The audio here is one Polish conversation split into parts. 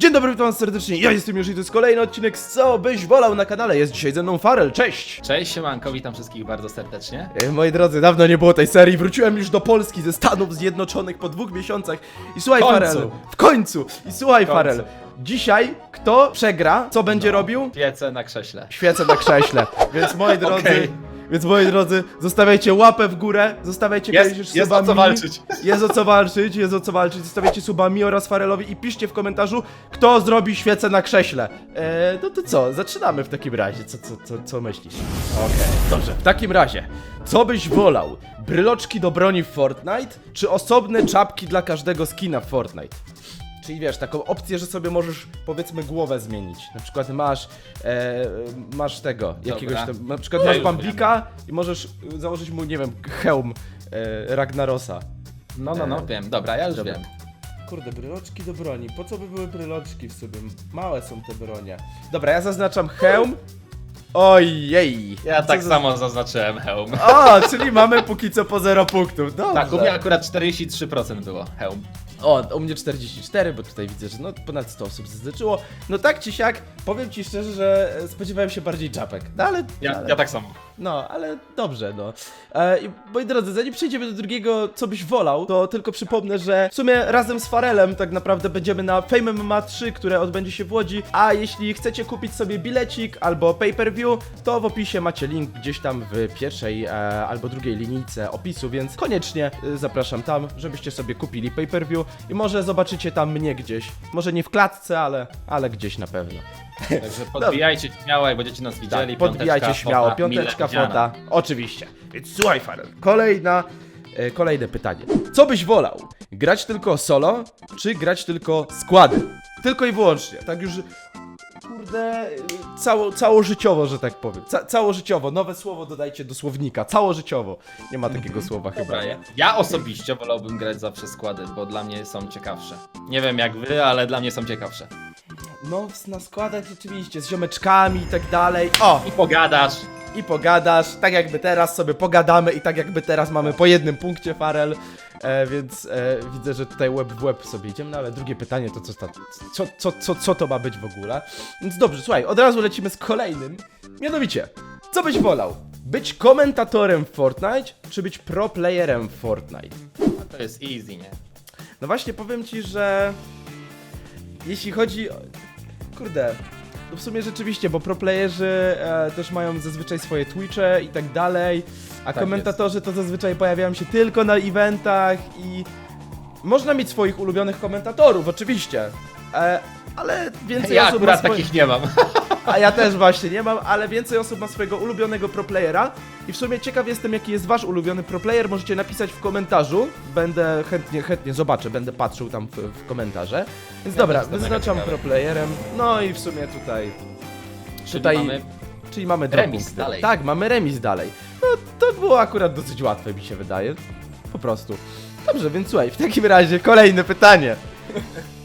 Dzień dobry, witam was serdecznie, ja jestem już i to jest kolejny odcinek z Co byś wolał na kanale, jest dzisiaj ze mną Farel, cześć! Cześć, siemanko, witam wszystkich bardzo serdecznie. E, Moi drodzy, dawno nie było tej serii, wróciłem już do Polski ze Stanów Zjednoczonych po dwóch miesiącach i słuchaj końcu. Farel, w końcu, i słuchaj końcu. Farel, dzisiaj kto przegra, co będzie robił? Piece na krześle. Świecę na krześle, więc moi drodzy... Okej. Więc moi drodzy, zostawiajcie łapę w górę, zostawiajcie Jest- koniecznie jest o co walczyć. Jest o co walczyć, jest o co walczyć. Zostawiajcie suba mi oraz Farelowi i piszcie w komentarzu, kto zrobi świecę na krześle. Eee, no to co, zaczynamy w takim razie. Co, co, co, co myślisz? Okej, dobrze. W takim razie, co byś wolał? Bryloczki do broni w Fortnite, czy osobne czapki dla każdego skina w Fortnite? Czyli wiesz, taką opcję, że sobie możesz powiedzmy głowę zmienić. Na przykład masz e, masz tego, jakiegoś tam, na przykład Ja masz Bambika i możesz założyć mu, nie wiem, hełm e, Ragnarosa. No, no, no, wiem, dobra, ja już Dobra. wiem. Kurde, bryloczki do broni. Po co by były bryloczki w sobie? Małe są te bronie. Dobra, ja zaznaczam hełm. Ojej. Ja Co tak za- samo zaznaczyłem hełm. O, czyli mamy póki co po 0 punktów. Dobrze. Tak, u mnie akurat 43% było hełm. O, u mnie 44, bo tutaj widzę, że no ponad 100 osób zaznaczyło. No tak czy siak, powiem ci szczerze, że spodziewałem się bardziej czapek. No ale. Ja, ale ja tak samo. No, ale dobrze, no. E, i moi drodzy, zanim przejdziemy do drugiego, co byś wolał, to tylko przypomnę, że w sumie razem z Farelem tak naprawdę będziemy na Fame MMA 3, które odbędzie się w Łodzi, a jeśli chcecie kupić sobie bilecik albo pay-per-view, to w opisie macie link gdzieś tam w pierwszej e, albo drugiej linijce opisu, więc koniecznie e, zapraszam tam, żebyście sobie kupili pay-per-view i może zobaczycie tam mnie gdzieś. Może nie w klatce, ale, ale gdzieś na pewno. Także podbijajcie śmiało, jak będziecie nas widzieli. Tak, podbijajcie Piąteczka, śmiało, fota, piąteczka mile fota. Oczywiście. Więc słuchaj, Farel. Kolejna, e, kolejne pytanie. Co byś wolał? Grać tylko solo, czy grać tylko składy? Tylko i wyłącznie. Tak już. Kurde, cało, całożyciowo, że tak powiem. Ca całożyciowo, nowe słowo dodajcie do słownika. Całożyciowo. Nie ma takiego słowa chyba. Ja, ja osobiście wolałbym grać zawsze składy, bo dla mnie są ciekawsze. Nie wiem jak wy, ale dla mnie są ciekawsze. No, na składach rzeczywiście, z ziomeczkami i tak dalej. O! I pogadasz. i pogadasz, tak jakby teraz sobie pogadamy i tak jakby teraz mamy po jednym punkcie Farel, e, więc e, widzę, że tutaj łeb w łeb sobie idziemy, no ale drugie pytanie to co, ta, co, co, co, co to ma być w ogóle? Więc dobrze, słuchaj, od razu lecimy z kolejnym, mianowicie, co byś wolał? Być komentatorem w Fortnite, czy być pro playerem w Fortnite? A to jest easy, nie? No właśnie powiem ci, że jeśli chodzi o... Kurde, no w sumie rzeczywiście, bo proplayerzy e, też mają zazwyczaj swoje Twitche i tak dalej, a Tak komentatorzy to zazwyczaj pojawiają się tylko na eventach i można mieć swoich ulubionych komentatorów, oczywiście, e, ale więcej Ja osób ma akurat swoje... takich nie mam. A ja też właśnie nie mam, ale więcej osób ma swojego ulubionego proplayera i w sumie ciekaw jestem jaki jest wasz ulubiony proplayer, możecie napisać w komentarzu, będę chętnie, chętnie zobaczę, będę patrzył tam w, w komentarze. Więc Ja dobra, też to mega wyznaczam ciekawe. proplayerem, no i w sumie tutaj, Czyli tutaj, mamy czyli mamy dwa remis punkty. dalej. Tak, mamy remis dalej. No to było akurat dosyć łatwe mi się wydaje, po prostu. Dobrze, więc słuchaj, w takim razie kolejne pytanie.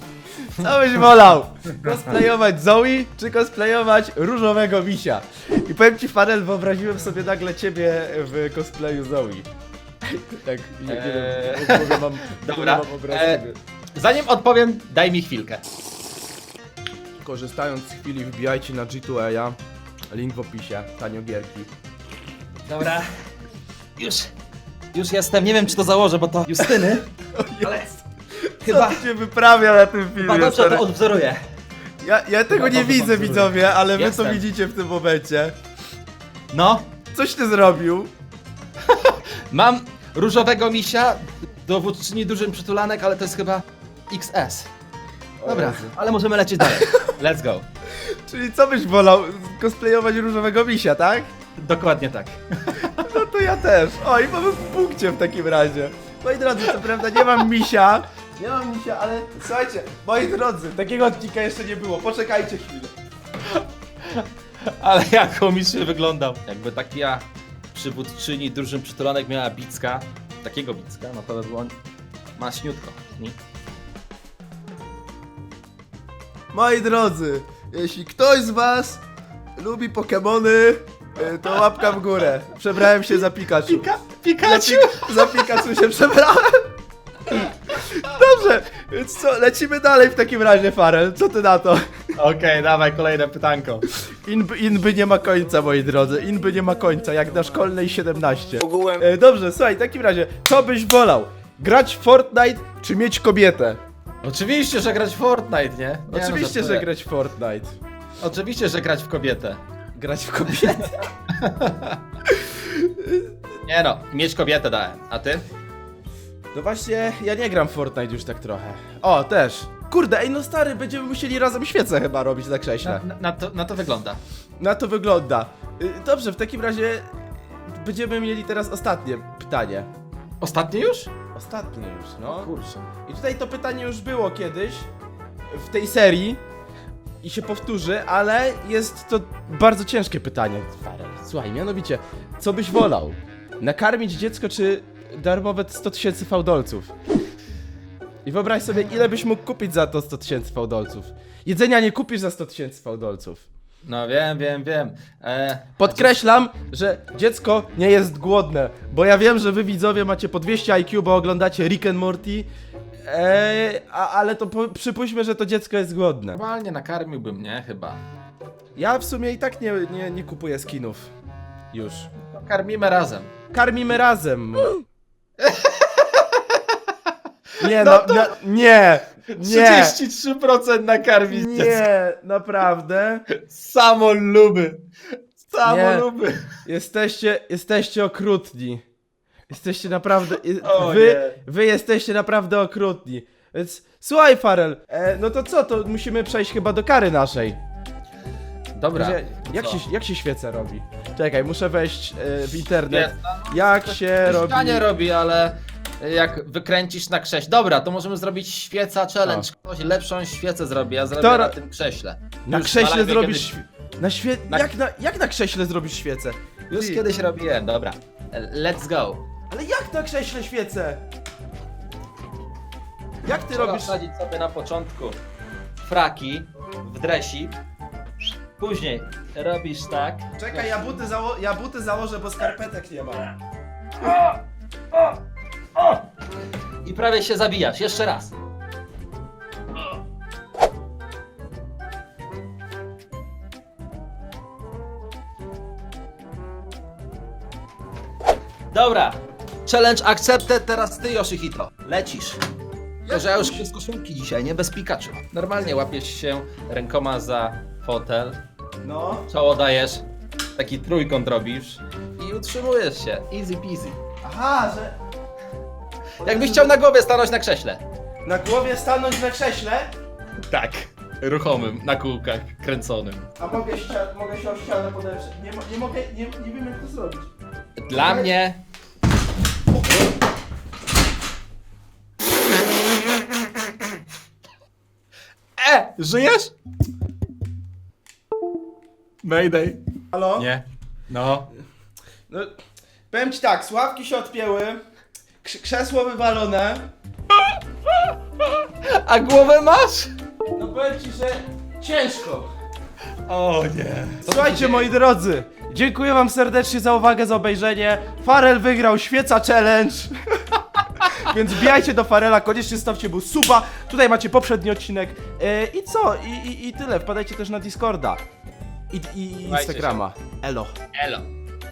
Co byś wolał? Cosplayować Zoe, czy cosplayować różowego misia? I powiem ci, Farel, wyobraziłem sobie nagle ciebie w cosplayu Zoe. Tak, nie, nie Eee, wiem, w głowie mam, dobra, mam obraz eee. Zanim odpowiem, daj mi chwilkę. Korzystając z chwili, wbijajcie na G2A, link w opisie, tanio gierki. Dobra. Już. Już jestem. Nie wiem, czy to założę, bo to Justyny. Ale chyba, Co ty się wyprawia na tym filmie? chyba dobrze stary? to odwzoruję. Ja, ja tego Chyba nie dobrze widzę, widzowie, ale wy to Jestem. widzicie w tym momencie. No, Coś ty zrobił? mam różowego misia, dowódczyni dużym przytulanek, ale to jest chyba XS. Dobra, ale możemy lecieć dalej. Let's go. Czyli co byś wolał? Cosplayować różowego misia, tak? Dokładnie tak. No to ja też. O, i mamy w punkcie w takim razie. Moi drodzy, co prawda nie mam misia. Nie mam misia, ale słuchajcie, moi drodzy, takiego odcinka jeszcze nie było. Poczekajcie chwilę. Ale jak komicznie wyglądał. Jakby taka przywódczyni drużyn przytulanek miała bicka, takiego bicka, no to by było maśniutko. Nie? Moi drodzy, jeśli ktoś z was lubi Pokemony, y, to łapka w górę. Przebrałem się za Pikachu. Pikachu! Pik- za Pikachu się przebrałem. Więc co, lecimy dalej w takim razie, Farel. Co ty na to? Okej, dawaj kolejne pytanko. Inby, inby nie ma końca, moi drodzy. Inby nie ma końca, jak na szkolnej 17. Ogółem E, dobrze, słuchaj, w takim razie, co byś wolał? Grać w Fortnite, czy mieć kobietę? Oczywiście, że grać w Fortnite, nie? nie no, Oczywiście, żartuję. że grać w Fortnite. Oczywiście, że grać w kobietę. Grać w kobietę? Nie no, mieć kobietę dałem. A ty? No właśnie, ja nie gram w Fortnite już tak trochę. O, też. Kurde, ej no stary, będziemy musieli razem świecę chyba robić na krześle. Na, na, to, na to wygląda. Na to wygląda. Y, Dobrze, w takim razie będziemy mieli teraz ostatnie pytanie. Ostatnie już? Ostatnie już, no. Kurczę. I tutaj to pytanie już było kiedyś w tej serii i się powtórzy, ale jest to bardzo ciężkie pytanie. Farel, Słuchaj, mianowicie, co byś wolał? Nakarmić dziecko czy darmowe 100 tysięcy fałdolców? I wyobraź sobie, ile byś mógł kupić za to 100 tysięcy fałdolców. Jedzenia nie kupisz za 100 tysięcy fałdolców. No wiem, wiem, wiem. E, Podkreślam, że dziecko nie jest głodne, bo ja wiem, że wy widzowie macie po 200 IQ, bo oglądacie Rick and Morty, eee, a, ale to po, przypuśćmy, że to dziecko jest głodne. normalnie nakarmiłbym, nie? Chyba. Ja w sumie i tak nie, nie, nie kupuję skinów. Już. No, karmimy razem. Karmimy razem. Nie, no, no nie, nie, 33% nakarmić dziecko. nie, naprawdę. Samoluby. Samoluby. Jesteście, jesteście okrutni. Jesteście naprawdę. O wy, nie. wy jesteście naprawdę okrutni. Więc słuchaj, Farel, e, no to co? To musimy przejść chyba do kary naszej. Dobra. Że, jak, co? się, jak się świece robi? Czekaj, muszę wejść e, w internet. Jest, no, Jak się robi. Mieszkanie robi, ale jak wykręcisz na krześle. Dobra, to możemy zrobić świeca challenge. Ktoś lepszą świecę zrobi, ja zrobię Kto na tym krześle. Na Już krześle live zrobisz. Kiedyś, świe- Na świe... Na- Jak, na, jak na krześle zrobisz świecę? już Ty, kiedyś robiłem, dobra. Let's go. Ale jak na krześle świecę? Jak ty Trzeba robisz? wsadzić sobie na początku fraki w dresik. Później robisz tak. Czekaj, ja buty, zało... ja buty założę, bo skarpetek nie mam. I prawie się zabijasz. Jeszcze raz. Dobra. Challenge accepted, teraz ty Yoshihito. Lecisz. Tylko, że ja już bez koszulki dzisiaj, nie bez Pikachu. Normalnie łapiesz się rękoma za fotel, No. czoło dajesz, taki trójkąt robisz i utrzymujesz się. Easy peasy. Aha, że. Jakbyś chciał na głowie stanąć na krześle. Na głowie stanąć na krześle, Tak. Ruchomym, na kółkach, kręconym. a mogę, ścia- mogę się o ścianę podeprzeć. Nie, mo- nie mogę, nie, nie wiem jak to zrobić. Dla mnie. E! Żyjesz? Mayday. Halo? Nie. No. No, powiem ci tak, sławki się odpięły, krz- krzesło wywalone. A głowę masz? No powiem ci, że ciężko. O nie. Słuchajcie moi drodzy, dziękuję wam serdecznie za uwagę, za obejrzenie. Farel wygrał świeca challenge. Więc wbijajcie do Farela, koniecznie stawcie mu suba. Tutaj macie poprzedni odcinek. E, I co? I, i, I tyle. Wpadajcie też na Discorda. I, i Instagrama. Elo. Elo.